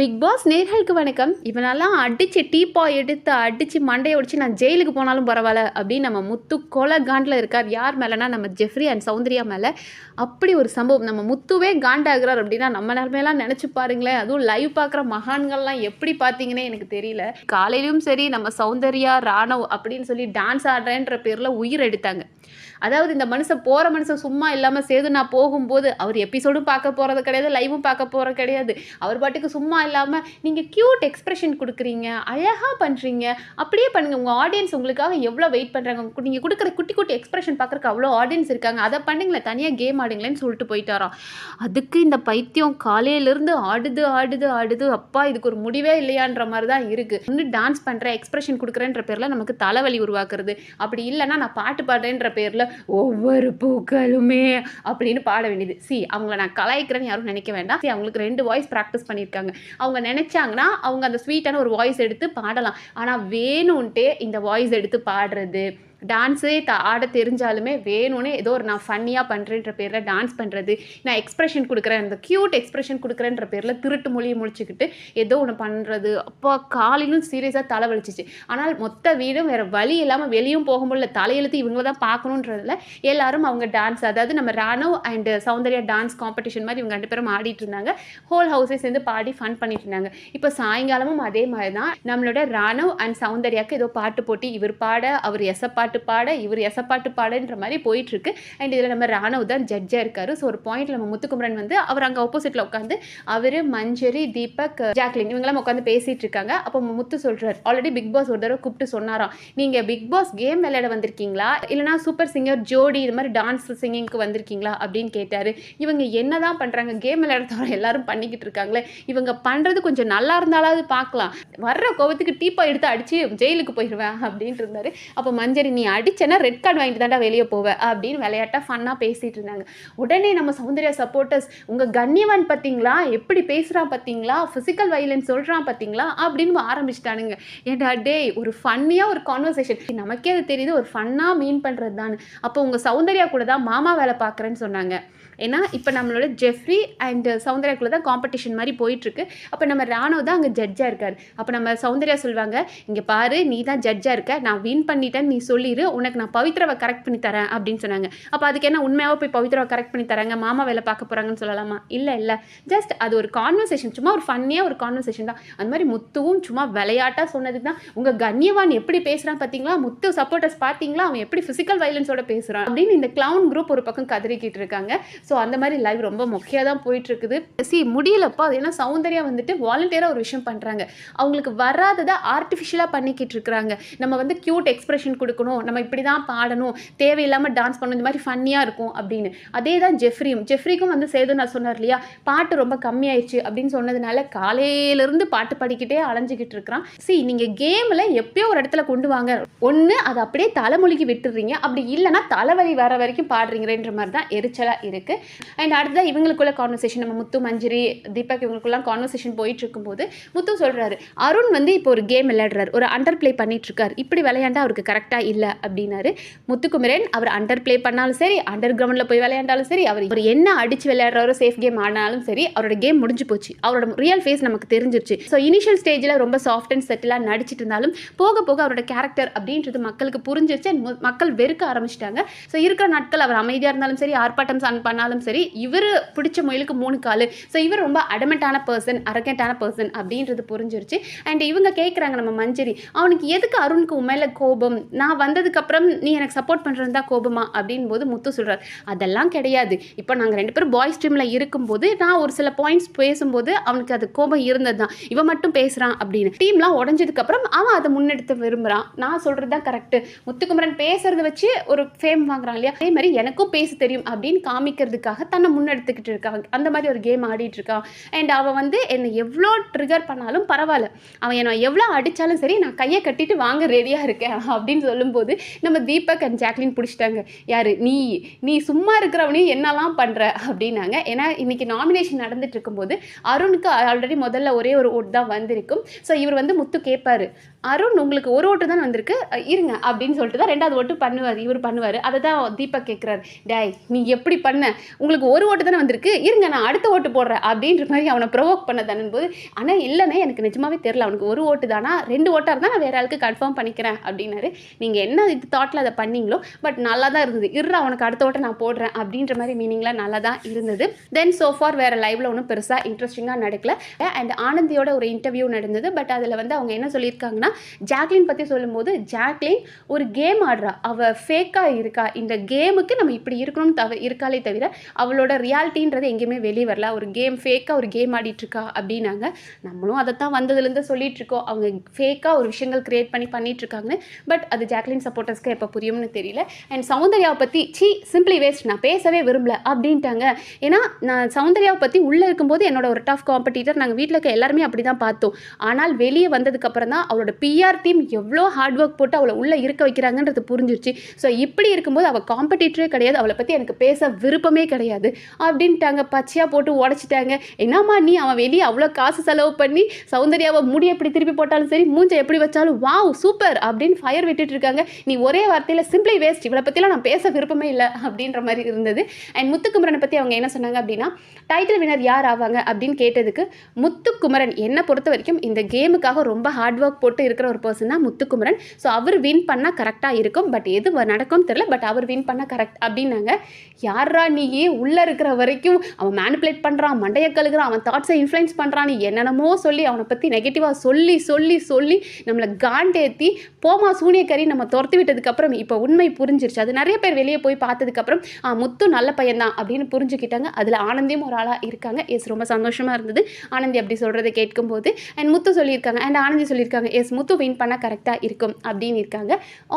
Big pass நேர்களுக்கு வணக்கம். இவனெல்லாம் அடித்து டீப்பா எடுத்து அடித்து மண்டையை ஒடிச்சு நான் ஜெயிலுக்கு போனாலும் பரவாயில்ல அப்படின்னு நம்ம முத்து கொலை காண்டில் இருக்கார். யார் மேலேனா நம்ம ஜெஃப்ரி அண்ட் சௌந்தர்யா மேலே. அப்படி ஒரு சம்பவம். நம்ம முத்துவே காண்டாகிறார் அப்படின்னா நம்ம நிலமையெல்லாம் நினச்சி பாருங்களேன். அதுவும் லைவ் பார்க்குற மகான்கள்லாம் எப்படி பார்த்தீங்கன்னே எனக்கு தெரியல. காலையிலும் சரி நம்ம சௌந்தர்யா ராணவ் அப்படின்னு சொல்லி டான்ஸ் ஆடுறேன்ற பேரில் உயிர் எடுத்தாங்க. அதாவது இந்த மனுஷன் போகிற மனுஷன் சும்மா இல்லாமல் சேது நான் போகும்போது அவர் எபிசோடும் பார்க்க போகிறது கிடையாது லைவும் பார்க்க போகிறது கிடையாது. அவர் பாட்டுக்கு சும்மா இல்லாமல் நீங்கள் க்யூட் எக்ஸ்பிரஷன் கொடுக்குறீங்க அழகாக பண்ணுறீங்க அப்படியே பண்ணுங்கள் உங்கள் ஆடியன்ஸ் உங்களுக்காக எவ்வளோ வெயிட் பண்ணுறாங்க நீங்கள் கொடுக்குற குட்டி குட்டி எக்ஸ்பிரஷன் பார்க்குறக்கு அவ்வளோ ஆடியன்ஸ் இருக்காங்க. அதை பண்ணுங்களேன். தனியாக கேம் ஆடுங்களேன்னு சொல்லிட்டு போயிட்டாராம். அதுக்கு இந்த பைத்தியம் காலையிலேருந்து ஆடுது ஆடுது ஆடுது. அப்பா இதுக்கு ஒரு முடிவே இல்லையான்ற மாதிரி தான் இருக்குது இன்னும் டான்ஸ் பண்ணுறேன் எக்ஸ்பிரஷன் கொடுக்குறேன்ற பேரில் நமக்கு தலைவலி உருவாக்குறது. அப்படி இல்லைன்னா நான் பாட்டு பாடுறேன்ற பேரில் ஒவ்வொரு பூக்களுமே அப்படின்னு பாட வேண்டியது. சி அவங்கள நான் கலாய்க்கிறேன்னு யாரும் நினைக்க வேண்டாம். சி அவங்களுக்கு ரெண்டு வாய்ஸ் ப்ராக்டிஸ் பண்ணியிருக்காங்க. அவங்க நினச்சாங்கன்னா அவங்க அந்த ஸ்வீட்டான ஒரு வாய்ஸ் எடுத்து பாடலாம். ஆனால் வேணும்ன்ட்டே இந்த வாய்ஸ் எடுத்து பாடுறது டான்ஸே த ஆட தெரிஞ்சாலுமே வேணும்னே ஏதோ ஒரு நான் ஃபன்னியாக பண்ணுறேன்ற பேரில் டான்ஸ் பண்ணுறது நான் எக்ஸ்ப்ரெஷன் கொடுக்குறேன் அந்த க்யூட் எக்ஸ்ப்ரெஷன் கொடுக்குறேன்ற பேரில் திருட்டு மொழியை முடிச்சுக்கிட்டு ஏதோ ஒன்று பண்ணுறது அப்போ காலையிலும் சீரியஸாக தலை வலிச்சிச்சு. ஆனால் மொத்த வீடும் வேறு வழி இல்லாமல் வெளியும் போக முடியல. தலையெழுத்து இவங்க தான் பார்க்கணுன்றதுல எல்லாரும் அவங்க டான்ஸ் அதாவது நம்ம ராணுவ அண்ட் சௌந்தர்யா டான்ஸ் காம்படிஷன் மாதிரி இவங்க ரெண்டு பேரும் ஆடிட்டு இருந்தாங்க. ஹோல் ஹவுஸே சேர்ந்து பாடி ஃபன் பண்ணிட்டு இருந்தாங்க. இப்போ சாயங்காலமும் அதே மாதிரி தான் நம்மளோட ராணவ் அண்ட் சௌந்தர்யாவுக்கு ஏதோ பாட்டு போட்டி இவர் பாட அவர் எசப்பாட்டு பாட இவர் எசப்பாட்டு பாடன்ற மாதிரி போயிட்டுருக்கு. அண்ட் இதில் நம்ம ராணவ் தான் ஜட்ஜாக இருக்காரு. ஸோ ஒரு பாயிண்ட்ல நம்ம முத்துக்குமரன் வந்து அவர் அங்கே ஆப்போசிட்டில் உட்காந்து அவர் மஞ்சரி தீபக் ஜாக்லின் இவங்கெல்லாம் உட்காந்து பேசிகிட்டு இருக்காங்க. அப்போ முத்து சொல்கிறார் ஆல்ரெடி பிக் பாஸ் ஒரு தடவை கூப்பிட்டு சொன்னாராம். நீங்கள் பிக் பாஸ் கேம் விளையாட வந்திருக்கீங்களா? இல்லைனா சூப்பர் சிங்கர் ஜோடி இது மாதிரி டான்ஸ் சிங்கிங்க்கு வந்திருக்கீங்களா? அப்படின்னு கேட்டார். இவங்க என்னதான் பண்ணுறாங்க கேம் விளையாட தவிர எல்லாரும் பண்ணிக்கிட்டு இருக்காங்களே. இவங்க பண்ணுறது கொஞ்சம் நல்லா இருந்தாலாவது பார்க்கலாம் வர்ற கோவத்துக்கு டீப்பா எடுத்து அடித்து ஜெயிலுக்கு போயிடுவேன் அப்படின்ட்டு இருந்தார். அப்போ மஞ்சரி நீ நீ அடிச்சேன்னா ரெட் கார்டு வாங்கிட்டு தாண்டா வெளியே போவ அப்படின்னு விளையாட்டாக ஃபன்னாக பேசிகிட்டு இருந்தாங்க. உடனே நம்ம சௌந்தர்யா சப்போர்ட்டர்ஸ் உங்கள் கண்ணியவான் பார்த்தீங்களா? எப்படி பேசுகிறான் பார்த்தீங்களா? ஃபிசிக்கல் வைலன்ஸ் சொல்கிறான் பார்த்தீங்களா? அப்படின்னு ஆரம்பிச்சிட்டானுங்க. ஏன்டா டேய் ஒரு ஃபன்னியாக ஒரு கான்வர்சேஷன் நமக்கே அது தெரியுது ஒரு ஃபன்னாக மீன் பண்ணுறது தான் அப்போ உங்கள் சௌந்தர்யா கூட தான் மாமா வேலை பார்க்குறேன்னு சொன்னாங்க. ஏன்னா இப்போ நம்மளோட ஜெஃப்ரி அண்ட் சௌந்தர்யாக்குள்ள தான் காம்படிஷன் மாதிரி போயிட்டுருக்கு. அப்போ நம்ம ராணவ் தான் அங்கே ஜட்ஜாக இருக்கார். அப்போ நம்ம சௌந்தர்யா சொல்லுவாங்க இங்கே பாரு நீ தான் ஜட்ஜாக இருக்க. நான் வின் பண்ணிட்டேன்னு நீ சொல்லி சொல்லிடு உனக்கு நான் பவித்ராவை கரெக்ட் பண்ணி தரேன் அப்படின்னு சொன்னாங்க. அப்போ அதுக்கு என்ன உண்மையாக போய் பவித்ராவை கரெக்ட் பண்ணி தராங்க? மாமா வேலை பார்க்க போகிறாங்கன்னு சொல்லலாமா? இல்லை இல்லை. ஜஸ்ட் அது ஒரு கான்வர்சேஷன் சும்மா ஒரு ஃபன்னியாக ஒரு கான்வர்சேஷன் தான். அந்த மாதிரி முத்துவும் சும்மா விளையாட்டாக சொன்னதுக்கு தான். உங்கள் கண்ணியவான் எப்படி பேசுகிறான் பார்த்தீங்களா முத்து சப்போர்ட்டர்ஸ் பார்த்தீங்களா? அவன் எப்படி ஃபிசிக்கல் வைலன்ஸோட பேசுகிறான் அப்படின்னு இந்த கிளவுன் குரூப் ஒரு பக்கம் கதறிக்கிட்டு இருக்காங்க. ஸோ அந்த மாதிரி லைவ் ரொம்ப முக்கியம் தான் போயிட்டு இருக்குது சி முடியலப்பா. அது ஏன்னா சௌந்தர்யா வந்துட்டு வாலண்டியராக ஒரு விஷயம் பண்ணுறாங்க அவங்களுக்கு வராததை ஆர்டிஃபிஷியலாக பண்ணிக்கிட்டு இருக்கிறாங்க. நம்ம வந்து க்யூட் எக்ஸ்பிரஷன் கொடுக்கணும். நம்ம இப்படி தான் பாடணும் தேவையில்லாமல் டான்ஸ் பண்ணணும் இந்த மாதிரி ஃபன்னியாக இருக்கும் அப்படின்னு. அதே தான் ஜெஃப்ரியும். ஜெஃப்ரிக்கும் வந்து சேது நான் சொன்னார் இல்லையா பாட்டு ரொம்ப கம்மியாயிடுச்சு அப்படின்னு சொன்னதுனால காலையிலேருந்து பாட்டு பாடிக்கிட்டே அலைஞ்சிக்கிட்டு இருக்கிறான். சி நீங்கள் கேமில் எப்பயோ ஒரு இடத்துல கொண்டு வாங்க. ஒன்று அதை அப்படியே தலைமொழிக்கு விட்டுடுறீங்க அப்படி இல்லைன்னா தலைவலி வர வரைக்கும் பாடுறீங்கன்ற மாதிரி தான் எரிச்சலாக இருக்குது அண்ட் அடுத்ததான் இவங்களுக்குள்ள கான்வர்சேஷன் நம்ம முத்து மஞ்சரி தீபக் இவங்களுக்குலாம் கான்வர்சேஷன் போயிட்டு இருக்கும்போது முத்து சொல்கிறாரு அருண் வந்து இப்போ ஒரு கேம் விளையாடுறாரு. ஒரு அண்டர் பிளே பண்ணிட்டு இருக்காரு. இப்படி விளையாண்டா அவருக்கு கரெக்டாக இல்லை. அப்படின்னாரு. முத்துக்குமரன் அவர் அண்டர் பிளே பண்ணாலும் சரி அண்டர் கிரவுண்டில் போய் விளையாண்டாலும் சரி அவர் அவர் என்ன அடிச்சு விளையாடுறாரோ சேஃப் கேம் ஆனாலும் சரி அவரோட கேம் முடிஞ்சு போச்சு. அவரோட ரியல் ஃபேஸ் நமக்கு தெரிஞ்சிருச்சு. ஸோ இனிஷியல் ஸ்டேஜில் ரொம்ப சாஃப்ட் அண்ட் செட்டிலாக நடிச்சிட்டு இருந்தாலும் போக போக அவரோட கேரக்டர் அப்படின்றது மக்களுக்கு புரிஞ்சிருச்சு மு- மக்கள் வெறுக்க ஆரம்பிச்சிட்டாங்க. ஸோ இருக்கிற நாட்கள் அவர் அமைதியாக இருந்தாலும் சரி ஆர்ப்பாட்டம் சன் பண்ணாலும் சரி இவர் பிடிச்ச முயலுக்கு மூணு காலு. ஸோ இவர் ரொம்ப அடமெண்டான பர்சன் அரக்கெண்டான பர்சன் அப்படின்றது புரிஞ்சிருச்சு. அண்ட் இவங்க கேட்குறாங்க நம்ம மஞ்சரி அவனுக்கு எதுக்கு அருணுக்கு உண்மையில கோபம்? நான் வந்ததுக்கப்புறம் நீ எனக்கு சப்போர்ட் பண்ணுறது தான் கோபமா? அப்படின் போது முத்து சொல்கிறார் அதெல்லாம் கிடையாது. இப்போ நாங்கள் ரெண்டு பேரும் பாய்ஸ் டீமில் இருக்கும்போது நான் ஒரு சில பாயிண்ட்ஸ் பேசும்போது அவனுக்கு அது கோபம் இருந்தது தான் இவன் மட்டும் பேசுகிறான் அப்படின்னு. டீம்லாம் உடஞ்சதுக்கப்புறம் அவன் அதை முன்னெடுத்து விரும்புகிறான் நான் சொல்கிறது தான் கரெக்டு முத்துக்குமரன் பேசுறத வச்சு ஒரு ஃபேம் வாங்குறான் இல்லையா? அதே மாதிரி எனக்கும் பேச தெரியும் அப்படின்னு காமிக்கிறதுக்காக தன்னை முன்னெடுத்துக்கிட்டு இருக்கான். அந்த மாதிரி ஒரு கேம் ஆடிட்டு இருக்கான். அண்ட் அவன் வந்து என்னை எவ்வளோ ட்ரிகர் பண்ணாலும் பரவாயில்ல. அவன் என்னை எவ்வளோ அடித்தாலும் சரி நான் கையை கட்டிட்டு வாங்க ரெடியாக இருக்கேன் அப்படின்னு சொல்லும்போது நம்ம தீபக் அண்ட் ஜாக்லின் பிடிச்சிட்டாங்க. யார்? நீ நீ சும்மா இருக்கிறவனையும் என்னெல்லாம் பண்ணுற அப்படின்னாங்க. ஏன்னா இன்னைக்கு நாமினேஷன் நடந்துட்டு இருக்கும்போது அருணுக்கு ஆல்ரெடி முதல்ல ஒரே ஒரு ஓட்டு தான் வந்திருக்கும். ஸோ இவர் வந்து முத்து கேட்பாரு அருண் உங்களுக்கு ஒரு ஓட்டு தான் வந்திருக்கு? இருங்க. அப்படின்னு சொல்லிட்டு தான் ரெண்டாவது ஓட்டு பண்ணுவார் இவர் பண்ணுவார். அதை தான் தீபக் கேட்குறாரு டேய் நீ எப்படி பண்ண? உங்களுக்கு ஒரு ஓட்டு தானே வந்திருக்கு? இருங்க நான் அடுத்த ஓட்டு போடுறேன். அப்படின்ற மாதிரி அவனை ப்ரொவோக் பண்ண போது ஆனால் இல்லைண்ணே எனக்கு நிஜமாவே தெரில அவனுக்கு ஒரு ஓட்டு தானா? ரெண்டு ஓட்டாக இருந்தால் நான் வேற ஆளுக்கு கன்ஃபார்ம் பண்ணிக்கிறேன். அப்படின்னாரு. நீங்கள் என்ன இது தாட்டில் அதை பண்ணீங்களோ பட் நல்லா தான் இருந்தது. இரு அவனுக்கு அடுத்த ஓட்ட நான் போடுறேன் அப்படின்ற மாதிரி மீனிங்கில் நல்லா தான் இருந்தது தென் சோஃபார் வேறு லைவில் ஒன்றும் பெருசாக இன்ட்ரெஸ்டிங்காக நடக்கல. அண்ட் ஆனந்தியோட ஒரு இன்டர்வியூ நடந்தது. பட் அதில் வந்து அவங்க என்ன சொல்லியிருக்காங்கன்னா ஜாக்லின் பற்றி சொல்லும்போது ஜாக்லின் ஒரு கேம் ஆடுறா. அவள் ஃபேக்காக இருக்கா? இந்த கேமுக்கு நம்ம இப்படி இருக்கணும்னு தவிர இருக்காளே தவிர அவளோட ரியாலிட்டின்றது எங்கேயுமே வெளியே வரல. ஒரு கேம் ஃபேக்காக ஒரு கேம் ஆடிட்டுருக்கா? அப்படின்னாங்க. நம்மளும் அதை தான் வந்ததுலேருந்து சொல்லிகிட்ருக்கோம் இருக்கோம் அவங்க ஃபேக்காக ஒரு விஷயங்கள் கிரியேட் பண்ணி பண்ணிட்டு பட் அது ஜாக்லின் சப்போர்ட்டர்ஸ்க்கு எப்போ புரியும்னு தெரியல. அண்ட் சௌந்தர்யாவை பற்றி சி சிம்பிளி வேஸ்ட் நான் பேசவே விரும்பல அப்படின்ட்டாங்க. ஏன்னா நான் சௌந்தர்யாவை பற்றி உள்ளே இருக்கும்போது என்னோட ஒரு டஃப் காம்படிட்டர் நாங்கள் வீட்டில் இருக்க எல்லாருமே அப்படி தான் பார்த்தோம். ஆனால் வெளியே வந்ததுக்கப்புறம் தான் அவளோட பிஆர் டீம் எவ்வளோ ஹார்ட் ஒர்க் போட்டு அவளை உள்ளே இருக்க வைக்கிறாங்கன்றது புரிஞ்சிருச்சு. ஸோ இப்படி இருக்கும்போது அவள் காம்படிட்டரே கிடையாது. அவளை பற்றி எனக்கு பேச விருப்பமே கிடையாது. அப்படின்ட்டாங்க. பச்சையாக போட்டு உடச்சிட்டாங்க. என்னம்மா நீ அவன் வெளியே அவ்வளோ காசு செலவு பண்ணி சௌந்தர்யாவை முடி எப்படி திருப்பி போட்டாலும் சரி மூஞ்சை எப்படி வச்சாலும் வாவ் சூப்பர் அப்படின்னு ஃபயர் விட்டுட்டு இருக்காங்க. நீ ஒரே வார்த்தையில் சிம்பிளி வேஸ்ட் இவளை பற்றிலாம் நான் பேச விருப்பமே இல்லை அப்படின்ற மாதிரி இருந்தது. அண்ட் முத்துக்குமரனை பற்றி அவங்க என்ன சொன்னாங்க அப்படின்னா டைட்டில் வினர் யார் ஆவாங்க அப்படின்னு கேட்டதுக்கு முத்துக்குமரன் என்னை பொறுத்த வரைக்கும் இந்த கேமுக்காக ரொம்ப ஹார்ட் ஒர்க் போட்டு இருக்கிற ஒரு பர்சன் தான் முத்துக்குமரன். ஸோ அவர் வின் பண்ணால் கரெக்டாக இருக்கும். பட் எது நடக்கும் நடக்கும்னு தெரியல. பட் அவர் வின் பண்ணால் கரெக்ட் அப்படின்னாங்க. யாரா நீயே? உள்ளே இருக்கிற வரைக்கும் அவன் மேனிப்புலேட் பண்ணுறான் மண்டையை கழுகுறான் அவன் தாட்ஸை இன்ஃப்ளூயன்ஸ் பண்ணுறான் நீ என்னென்னமோ சொல்லி அவனை பற்றி நெகட்டிவாக சொல்லி சொல்லி சொல்லி நம்மளை காண்டேத்தி போமா சூனியக்கறி நம்ம துரத்தி விட்டதுக்கப்புறம் இப்போ உண்மை புரிஞ்சிருச்சு. அது நிறைய பேர் வெளியே போய் பார்த்ததுக்கப்புறம் முத்து நல்ல பையன்தான் அப்படின்னு புரிஞ்சுக்கிட்டாங்க. அதில் ஆனந்தியும் ஒரு ஆளாக இருக்காங்க. எஸ் ரொம்ப சந்தோஷமாக இருந்தது. ஆனந்தி அப்படி சொல்கிறத கேட்கும்போது அண்ட் முத்து சொல்லியிருக்காங்க. அண்ட் ஆனந்தி சொல்லியிருக்காங்க. எஸ் முத்து வின் பண்ணால் கரெக்டாக இருக்கும் அப்படின்னு இருக்காங்க.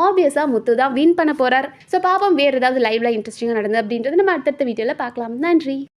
ஆப்வியஸாக முத்து தான் வின் பண்ண போகிறார் ஸோ பாப்போம் வேறு ஏதாவது லைவ்ல இன்ட்ரெஸ்டிங்காக நடந்தது அப்படின்றது நம்ம அடுத்தடுத்த வீடியோவில் பார்க்கலாம். நன்றி.